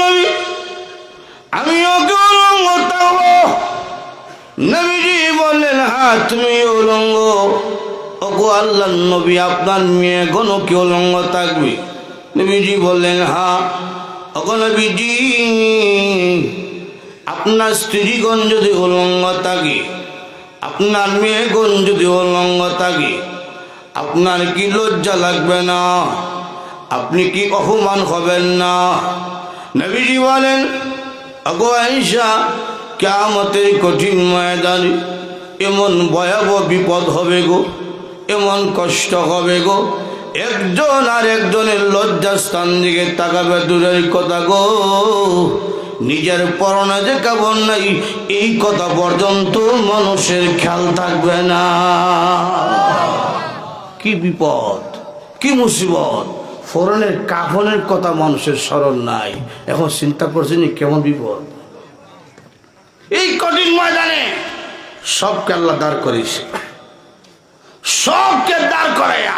নবী আমি ওকে উলঙ্গ থাকব। নবীজি বললেন হ্যাঁ উলঙ্গ আল্লাহর নবী, আপনার মেয়ে কি বললেন হ্যাঁ। আপনার স্ত্রীগণ যদি উলঙ্গ থাকে, আপনার মেয়েগণ যদি উলঙ্গ থাকে, আপনার কি লজ্জা লাগবে না? আপনি কি অপমান হবেন না? নবীজি বলেন, আগো আইসা কেমতের কঠিন ময়দানে এমন ভয়াবহ বিপদ হবে গো, এমন কষ্ট হবে গো। একজন আর একজনের লজ্জাস্থান দিকে তাকাবে দূরের কথা গো। নিজের পরনে যে কেমন নাই, এই কথা পর্যন্ত মানুষের খেয়াল থাকবে না। কি বিপদ, কি মুসিবত ফোরনের কাফনের কথা মানুষের স্মরণ নাই। এখন চিন্তা করছেন কেমন বিপদ। এই কঠিন ময়দানে সবকে আল্লাহ দাঁড় করিস সবকে দাঁড় করাইয়া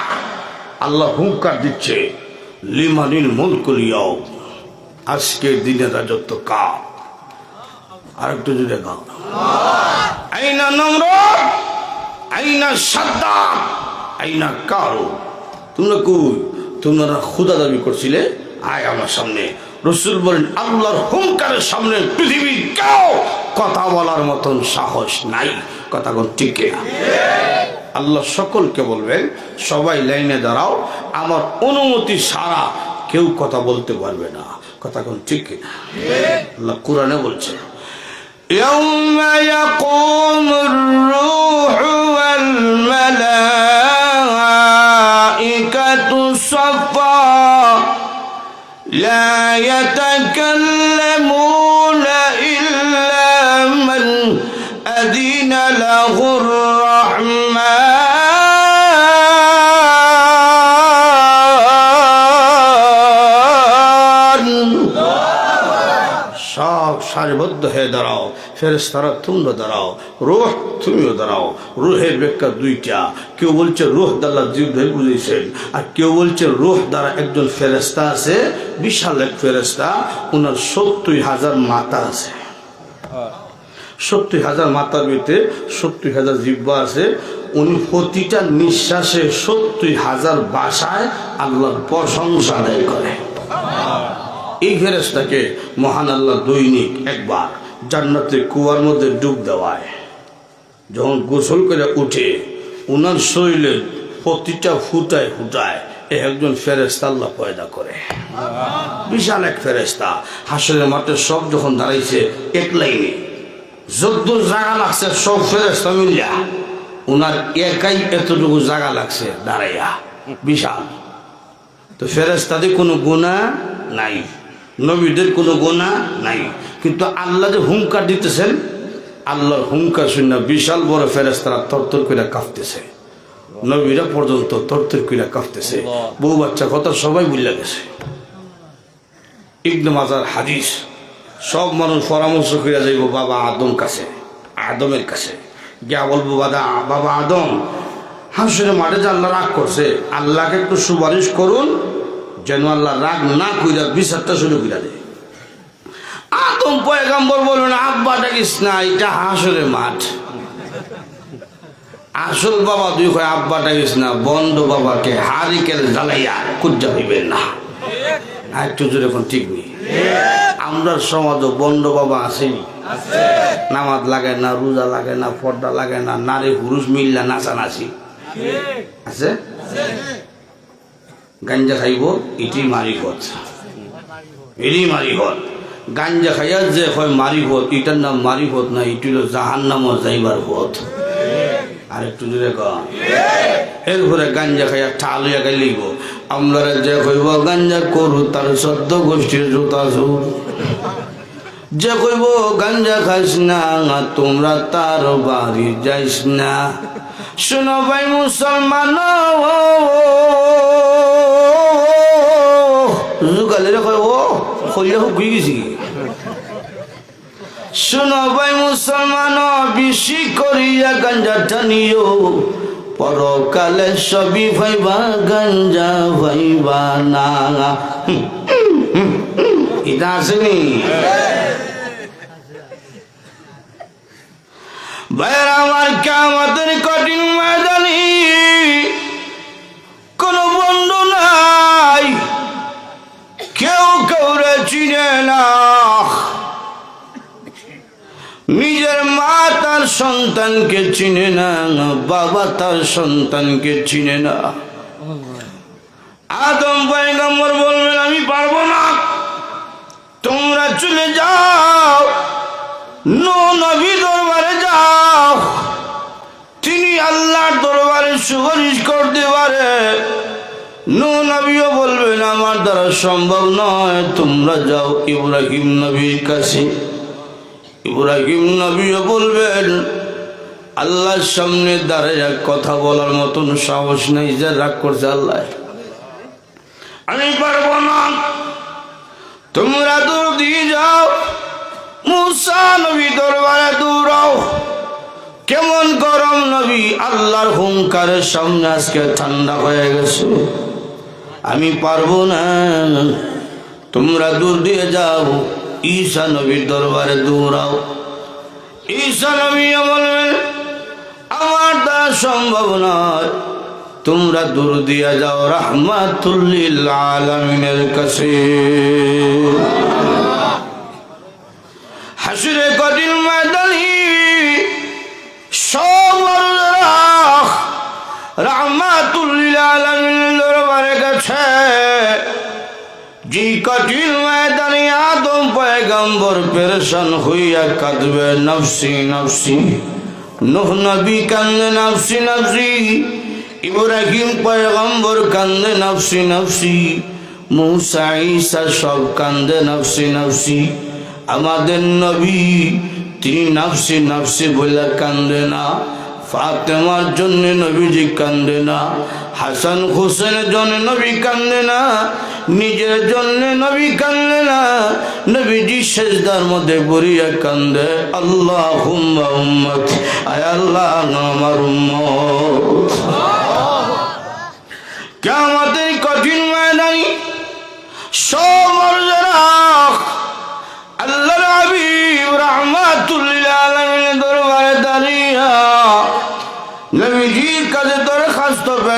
আল্লাহ হুঙ্কার দিচ্ছে, লিমানিল মুলকুলিয়াও আজকের দিনে রাজত্ব কা আরেকটু যদি গাও। আইনা নম্র আইনা সাদ্দা আইনা কারও তোমরা কই? তোমরা খুদা দাবি করছিলে আয় আমার সামনে রসুল বলেন আল্লাহর হুঙ্কারের সামনে পৃথিবীর কেউ কথা বলার মতন সাহস নাই কথা কোন ঠিক কিনা আল্লাহ সকলকে বলবেন সবাই লাইনে দাঁড়াও আমার অনুমতি ছাড়া কেউ কথা বলতে পারবে না কথা কোন ঠিক কিনা আল্লাহ কোরআনে বলছে يوم يقوم الروح والملائكة صفا لا يتكلمون إلا من أذن له الرحمن সব সারিবদ্ধ হয়ে দাঁড়াও ফেরেস্তারা তোমরা দাঁড়াও রুহ তুমিও দাঁড়াও রুহের ব্যাখ্যা দুইটা কেউ বলছে রুহ দ্বারা জিব্রাইল বুঝেছেন, আর কেউ বলছে রুহ দ্বারা একজন ফেরেস্তা আছে, বিশাল এক ফেরেস্তা ওনার সত্তর হাজার মাতা আছে। সত্তর হাজার মাথার ভিতরে সত্তর হাজার জিব্বা আছে, উনি প্রতিটা নিঃশ্বাসে সত্তর হাজার বাসায় আল্লাহর প্রশংসা আদায় করে। এই ফেরেস্তাকে মহান আল্লাহ দৈনিক একবার জান্নাতের কুয়ার মধ্যে ডুব দেওয়ায়, যখন গোসল করে উঠে উনার শরীরে প্রতিটা ফুটায় ফুটায় একজন ফেরেস্তা আল্লাহ পয়দা করে। বিশাল এক ফেরেস্তা হাসরের মাঠে সব যখন দাঁড়াইছে, এক লাইনে। যত জায়গা লাগছে, সব ফেরেস্তা মিলিয়া। উনার একাই এতটুকু জায়গা লাগছে দাঁড়াইয়া। বিশাল। তো ফেরেস্তাদের কোনো গুণা নাই। নবীদের কোনো গোনা নাই। কিন্তু আল্লাহ যে হুঙ্কার দিতেছেন আল্লাহর হুঙ্কার শুনে বিশাল বড় ফেরেস ফেরেস্তারা তরতর করে কাঁপতেছে। নবীরা পর্যন্ত তরতর করে কাঁপতেছে। বউ বাচ্চা কথা সবাই বুঝলে গেছে। ইকদম আজার হাদিস, সব মানুষ পরামর্শ করে যাইব বাবা আদম কাছে, আদমের কাছে। গিয়া বলব, বাদা, বাবা আদম হাসুরে মাঠে যে আল্লাহ রাগ করছে, আল্লাহকে একটু সুপারিশ করুন, যেন আল্লাহ রাগ না কইরা বিচারটা শুরু কইরা দেয়। আদম পয়গাম্বর বলবেন আব্বা ডাকিস না, এটা হাসরের মাঠ। আসল বাবা দুই কয়, আব্বা ডাকিস না, বন্ধ বাবাকে হারিকেল জ্বালাইয়া কুজ্জা হইবেন না। একটু জোরে এখন ঠিক নেই। আমরা সমাজ বন্ড বাবা আসেনি নামাজ লাগে না, রোজা লাগে না, পর্দা লাগে না, নারী পুরুষ মিল্লা নাচানাচি। আছে? গাঞ্জা খাইব ইটি মারি হত এটি মারি হত গাঞ্জা খাইয়া যে হয় মারি হত, ইটার নাম মারি হত না, ইটি হলো জাহান নাম যাইবার হত। আর একটু দূরে কম এরপরে গাঞ্জা খাইয়া ঠাল হইয়া গেলিব আমরা যে কইব, গাঞ্জা করু, তার সদ্য গোষ্ঠীর জোতা জোর যে কইব, গাঞ্জা খাইস না, তোমরা তার বাড়ি যাইস না। শুনো ভাই মুসলমান যুগালে কই ও খলিয়া হুকুই গেছি শুনো ভাই মুসলমান, বেশি করিয়া গাঞ্জা টানিও। পরকালে সবই ভাইবা, গাঞ্জা ভাইবা না। এটা আসেনি ভাইয়ের, আমার কামাতের কঠিন ময়দানি চিনে না নিজের মা তার সন্তানকে চিনে না, বাবা তার সন্তানকে চিনে না। আদম পয়গম্বর বলবেন আমি পারব না। তোমরা চলে যাও। নো নবী দরবারে যাও। তিনি আল্লাহর দরবারে সুপারিশ করতে পারে। নবীও বলবেন, আমার দ্বারা সম্ভব নয়, তোমরা যাও। ইব্রাহিম নবীর কাছে। ইব্রাহিম নবীও বলবেন, আল্লাহর সামনে দাঁড়ায় কথা বলার মতন সাহস নেই যে রাগ করছে আল্লাহ। আমি পারব না। তোমরা দূর দিয়ে যাও। মুসা নবী দরবারে দৌড়াও কেমন গরম নবী, আল্লাহর হুঙ্কারের সামনে আজকে ঠান্ডা হয়ে গেছে। আমি পারব না। তোমরা দূর দিয়ে যাও। ঈশা নবীর দরবারে দৌড়াও। ঈশা নবী বলবেন আমার দ্বারা সম্ভব নয়। তোমরা দূর দিয়ে যাও। রহমাতুল্লিল আলমিনের কাছে। কঠিন ময়দানি আদম পয়গম্বর পেরেশান হইয়া কাঁদবে, নফসি নফসি, নোহ নবী কান্দে, নফসি নফসি, ইব্রাহিম পয়গম্বর কান্দে, নফসি নফসি, মুসা, ঈসা সব কান্দে, নফসি নফসি, আমাদের নবী, তিনি নফসি নফসি বলে কান্দে না। ফাতেমার জন্য নবীজি কান্দে না হাসান হোসেনের জন্য নবী কান্দে না নিজের জন্য নবী কান্দে না নবীজি শেষদার মধ্যে বরিয়া কান্দে আল্লাহ হুম্মা উম্মত আয় আল্লাহ আমার উম্মত। কেমতের কঠিন ময়দানি সব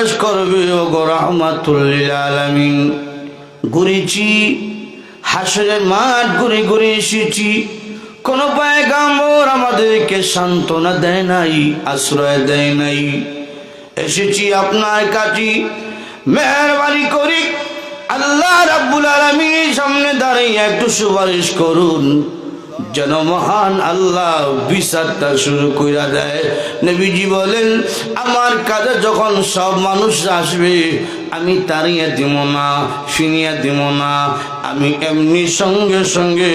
পেশ করবে ও গো রাহমাতুল্লিল আলামিন। ঘুরেছি, হাসরের মাঠ ঘুরে ঘুরে এসেছি। কোন পায়গাম্বর আমাদেরকে সান্ত্বনা দেয় নাই, আশ্রয় দেয় নাই। এসেছি আপনার কাছে, মেহরবানি করি। আল্লাহ রাব্বুল আলামিনের সামনে দাঁড়িয়ে একটু সুপারিশ করুন। যেন মহান আল্লাহ বিচারটা শুরু কইরা দেয়। নবীজি বলেন, আমার কাজে যখন সব মানুষ আসবে, আমি তাড়িয়ে দিব না ফিনিয়া দিব না। আমি এমনি সঙ্গে সঙ্গে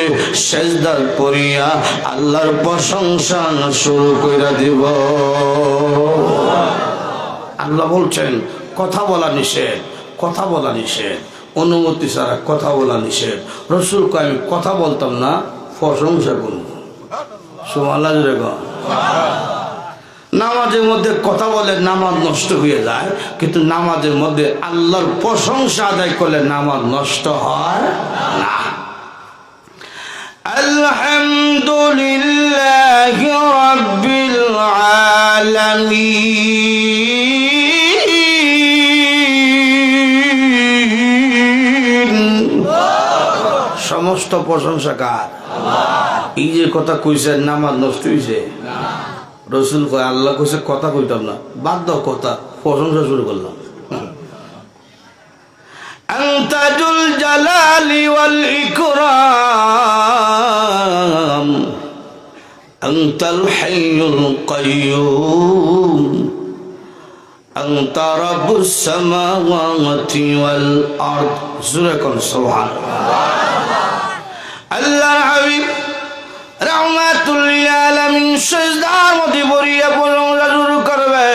সেজদার পড়িয়া আল্লাহর প্রশংসা শুরু কইরা দিব। আল্লাহ বলছেন, কথা বলা নিষেধ, কথা বলা নিষেধ। অনুমতি ছাড়া কথা বলা নিষেধ। রসুলকে আমি কথা বলতাম না প্রশংসা করব নামাজের মধ্যে কথা বলে নামাজ নষ্ট হয়ে যায়, কিন্তু নামাজের মধ্যে আল্লাহর প্রশংসা আদায় করলে নামাজ নষ্ট হয় না। আলহামদুলিল্লাহ আলামিন। সমস্ত প্রশংসা কার এই যে কথা কইছে নামাজ নষ্ট হয়েছে রসুল কয় আল্লাহ কইছে কথা কইতাম না বাদ দাও কথা প্রশংসা শুরু করলাম أنت ذو الجلال والإكرام أنت الحي القيوم أنت رب السماوات والأرض سورة سبحان الله আল্লাহর হাবিব রাহমাতুল্লিল আলামিন সেজদার মধ্যে পড়িয়া পড়া শুরু করবে।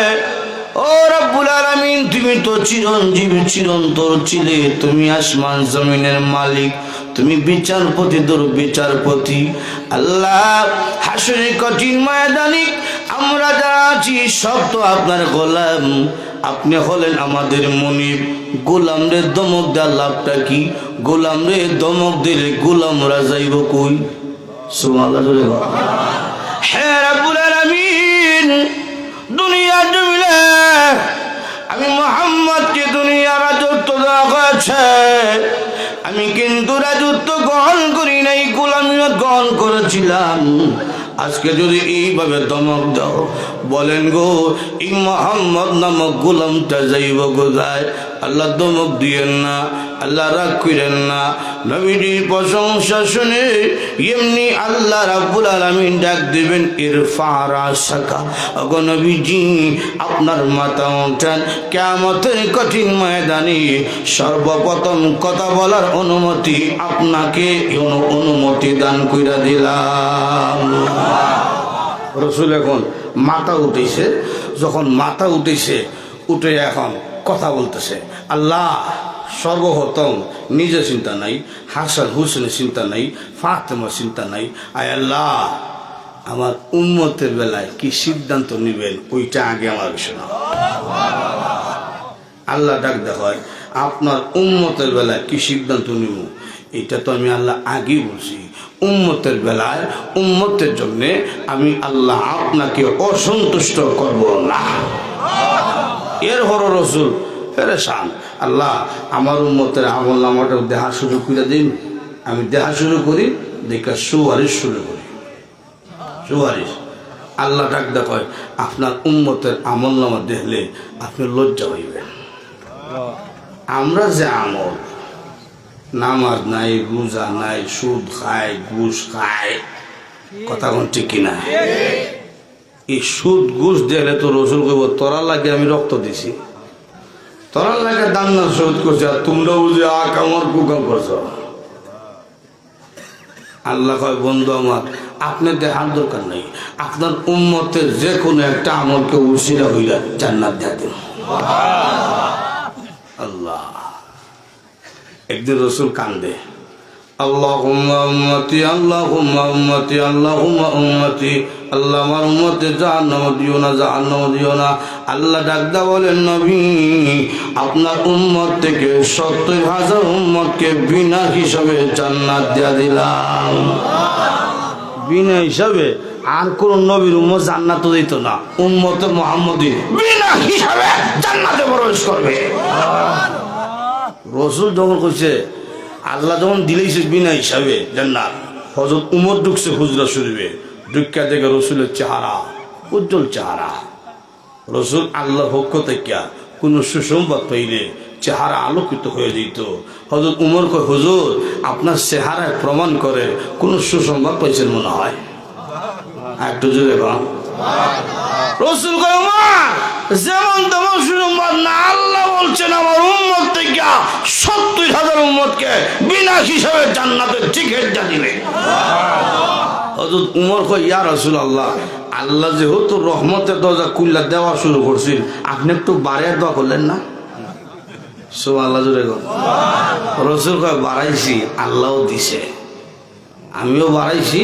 ও রব্বুল আলামিন, তুমি তো চিরঞ্জীব, চিরন্তর ছিলে। তুমি আসমান জমিনের মালিক, তুমি বিচারপতি, দুর্বিচারপতি। আল্লাহ হাসনের কঠিন ময়দানিক আমরা যারা আছি, সব তো আপনার গোলাম। আপনি হলেন আমাদের মনিব। গোলাম রে দমক দেওয়ার লাভটা কি? গোলাম রে দমক দিলে গোলামরা যাইব কই? হ্যাঁ আমি মোহাম্মদকে দুনিয়া রাজত্ব দেওয়া হয়েছে। আমি কিন্তু রাজত্ব গ্রহণ করি নাই, গোলামিও গ্রহণ করেছিলাম। আজকে যদি এইভাবে দমক দাও বলেন গো এই মোহাম্মদ নামক গোলামটা যাইব গোদায় আল্লাহ দমক দিয়েন না, আল্লাহ রাগ করেন না। নবীজির প্রশংসা শুনে এমনি আল্লাহ রাব্বুল আলামিন ডাক দিবেন এর ফারা শাখা অগো নবীজি, আপনার মাথা উঠান। কেমতের কঠিন ময়দানে সর্বপ্রথম কথা বলার অনুমতি আপনাকে অনুমতি দান কইরা দিলাম। রসুল এখন মাথা উঠেছে, যখন মাথা উঠেছে, উঠে এখন কথা বলতেছে। আল্লাহ সর্বপ্রথম নিজে চিন্তা নাই, হাসান হুসেনের চিন্তা নাই, ফাতেমার চিন্তা নাই। আয় আল্লাহ, আমার উন্মতের বেলায় কি সিদ্ধান্ত নেবেন, ওইটা আগে আমার শোনা আল্লাহ ডাক হয় আপনার উন্মতের বেলায় কি সিদ্ধান্ত নিব? এটা তো আমি আল্লাহ আগেই বলছি। উম্মতের বেলায়, উম্মতের জন্যে আমি আল্লাহ আপনাকে অসন্তুষ্ট করব না। এর হর রসুল, ফেরেশান। আল্লাহ আমার উম্মতের আমল নামাটা দেহা শুরু করে দিন। আমি দেহা শুরু করি, দেখা সুয়ারিশ শুরু করি। সুয়ারিশ আল্লাহ ডাক দেখায় আপনার উম্মতের আমল নামা দেখলে আপনি লজ্জা হইবেন আমরা যে আমল, নামাজ নাই, রোজা নাই, সুদ খায় ঘুষ খায় কথা কোন ঠিক কিনা? এই সুদ ঘুষ দেখলে তো রসুল কইব, তোরা লাগে আমি রক্ত দিছি। তোরা লাগে দান না শোধ করছে, আর তোমরা বুঝে আ কামর কুকাম করছ। আল্লাহ কয়, বন্ধু আমার আপনার দেখার দরকার নেই। আপনার উম্মতের যে কোনো একটা আমলকে উশিরা হইলা জান্নাত দেয়া দিন। আল্লাহ। একদিন রসুল কান্দে। আল্লাহ আমার উম্মতে জাহান্নাম দিও না জাহান্নাম দিও না। আল্লাহ ডাকদা বলেন নবী আপনার উম্মত থেকে সত্তর হাজার উম্মতকে বিনা হিসাবে জান্নাত দিয়া দিলাম। বিনা হিসাবে? আর কোন নবীর উম্মত জান্নাত দিত না। উম্মতে মোহাম্মদী বিনা হিসাবে জান্নাতে প্রবেশ করবে। রসুল যখন কইছে আল্লাহ যখন দিলেই দিলেইছে বিনা হিসাবে জান্নাত। হজরত উমর ঢুকছে হুজরা শরীফে ঢুকা দেখে রসুলের চেহারা উজ্জ্বল চেহারা। রসুল আল্লাহ পক্ষ থেকে কোনো সুসংবাদ পাইলে চেহারা আলোকিত হয়ে যেত। হজরত উমর কয় হুজুর আপনার চেহারায় প্রমাণ করে কোনো সুসংবাদ পাইছেন মনে হয়? আর একটু জোরে কম রসুল কয় উমর যেমন তেমন সুসংবাদ না আল্লাহ বলছেন, আমার উম্মত থেকে সত্তর হাজার উম্মতকে বিনা হিসাবে জান্নাতের টিকিট দিলে হজরত উমর কয়, ইয়া রসুল আল্লাহ আল্লাহ যেহেতু রহমতের দরজা কুল্লা দেওয়া শুরু করছিল, আপনি একটু বাড়িয়ে দোয়া করলেন না? সো আল্লাহ গো রসুল কয়, বাড়াইছি, আল্লাহও দিছে। আমিও বাড়াইছি,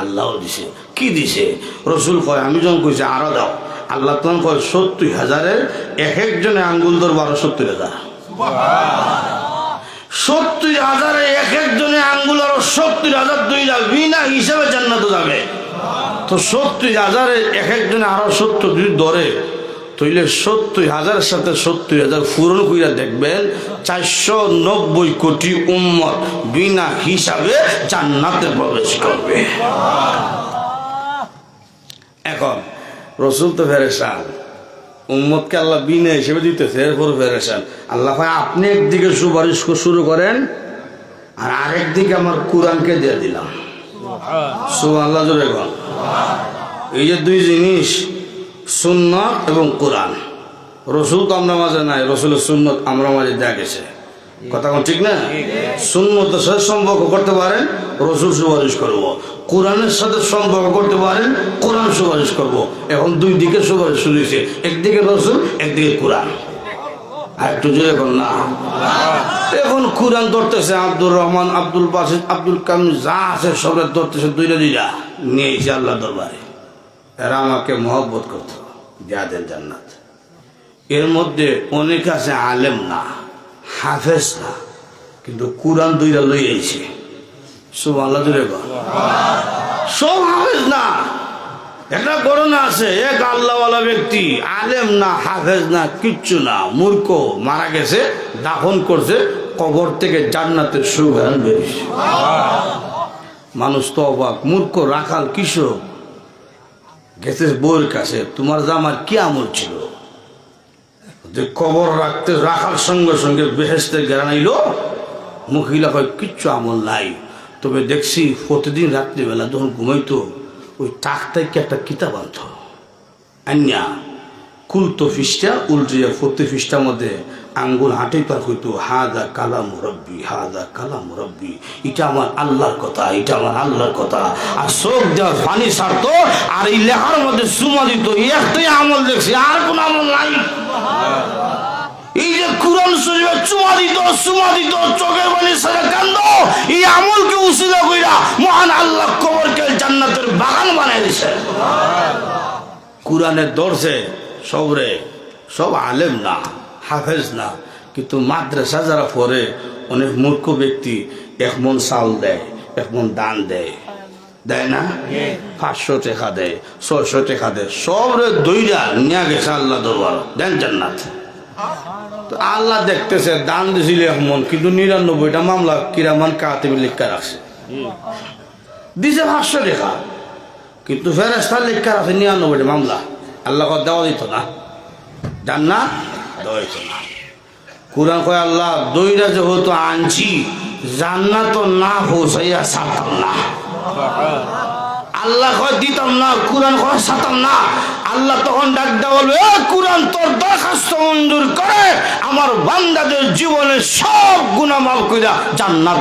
আল্লাহও দিছে। কি দিছে? রসুল কয়, আমি যখন কইছি, আরও দাও। আল্লাহ তখন কয় সত্তর হাজারের এক একজনে আঙ্গুল ধর বারো সত্তর হাজার। সত্তর হাজারে এক একজনে আঙ্গুল আরও সত্তর হাজার দুই লাখ। বিনা হিসাবে জান্নাত যাবে। তো সত্তর হাজারে এক একজনে আরও সত্তর যদি ধরে, তইলে সত্তর হাজারের সাথে সত্তর হাজার পূরণ কইরা দেখবেন চারশো নব্বই কোটি উম্মত বিনা হিসাবে জান্নাতে প্রবেশ করবে। এখন রসুল তো ফেরেশান। উম্মতকে আল্লাহ বিনা হিসেবে দিতেছে এরপর ফেরেশান। আল্লাহ ভাই আপনি একদিকে সুপারিশ শুরু করেন আর আরেকদিকে আমার কোরআনকে দিয়ে দিলাম। সু আল্লাহ জোরে এই যে দুই জিনিস সুন্নত এবং কোরআন। রসুল তো আমরা মাঝে নাই রসুলের সুন্নত আমরা মাঝে দেয়া গেছে। কথা ঠিক না? সুন্নতের সাথে সম্পর্ক করতে পারেন, রসুল সুপারিশ করব। কোরআনের সাথে সম্পর্ক করতে পারেন, কোরআন সুপারিশ করব। এখন দুই দিকে সুপারিশ হয়েছে। একদিকে রসুল, একদিকে কোরআন। কর না। এখন কোরআন ধরতেছে আব্দুর রহমান, আব্দুল বাসিদ, আব্দুল কামিল যা আছে সবাই ধরতেছে, দুইটা দুইটা। নিয়ে এসে আল্লাহ দরবারে। এরা আমাকে মহব্বত করত। যাদের জান্নাত। এর মধ্যে অনেক আছে আলেম না। হাফেজ না, কিন্তু কোরআন দুইটা লই আইছে। সব আল্লাহ। সব হাফেজ না। একটা করোনা আছে, এক আল্লাহওয়ালা ব্যক্তি, আলেম না, হাফেজ না, কিচ্ছু না, মূর্খ, মারা গেছে, দাফন করছে, কবর থেকে জান্নাতের সুগান বেরিয়েছে মানুষ তো অবাক, মূর্খ, রাখাল, কিশোর, গেছে বউয়ের কাছে, তোমার জামার কি আমল ছিল? যে কবর রাখতে, রাখার সঙ্গে সঙ্গে বেহেস্তে গেরানাইল মহিলা কয়, কিচ্ছু আমল নাই। তবে দেখছি প্রতিদিন রাত্রিবেলা যখন ঘুমাইতো, ওই টাক থেকে একটা কিতাব আনত। আন্যা কুলতো ফিসটা উল্টিয়া প্রতি ফিসটার মধ্যে আঙ্গুল হাঁটে পার হইতো কালা মুরব্বি হাদা কালা মুরব্বি এটা আমার আল্লাহর কথা, এটা আমার আল্লাহর কথা। আর চোখ দেওয়ার পানি ছাড়তো, আর এই লেখার মধ্যে সুমা দিত। একটাই আমল দেখছি, আর কোন আমল নাই। এই যে কুরআন শরীফে চুমা দিত চুমা দিত, চোখের সারা কান্দ এই আমলকে কইরা মহান আল্লাহ কবরকে জান্নাতের বাগান বানাই দিছে। সবরে, সব আলেম না, হাফেজ না, কিন্তু মাদ্রাসা যারা পড়ে, অনেক মূর্খ ব্যক্তি এক মন চাউল দেয়, এক মন দান দেয়। দেয় না? পাঁচশো টাকা দেয়, ছয়শো টাকা দেয়, সবরে দইরা নিয়ে গেছে আল্লাহ দরবার। দেন জান্নাত। আল্লাহ দেখতেছে, দান দিছিল এক মন কিন্তু নিরানব্বইটা মামলা কিরামান কাতিবি লিখা রাখছে। দিছে পাঁচশো টাকা, কিন্তু ফেরেস্তা লেখা আছে নিরানব্বইটা মামলা। আল্লাহ দেওয়া দিত না। জান্নাত দেওয়া দিত না। কোরআন কয়, আল্লাহ, দইরা যেহেতু আনছি জান্নাত না পৌঁছাইয়া সাতাম না। আল্লাহ দিতাম না, কোরআন সাতাম না। আল্লাহ তখন ডাক দেওয়া বলবে, "এ কোরআন, তোর দরখাস্ত মঞ্জুর করে, আমার বান্দাদের জীবনে সব গুণামাল কইরা জান্নাত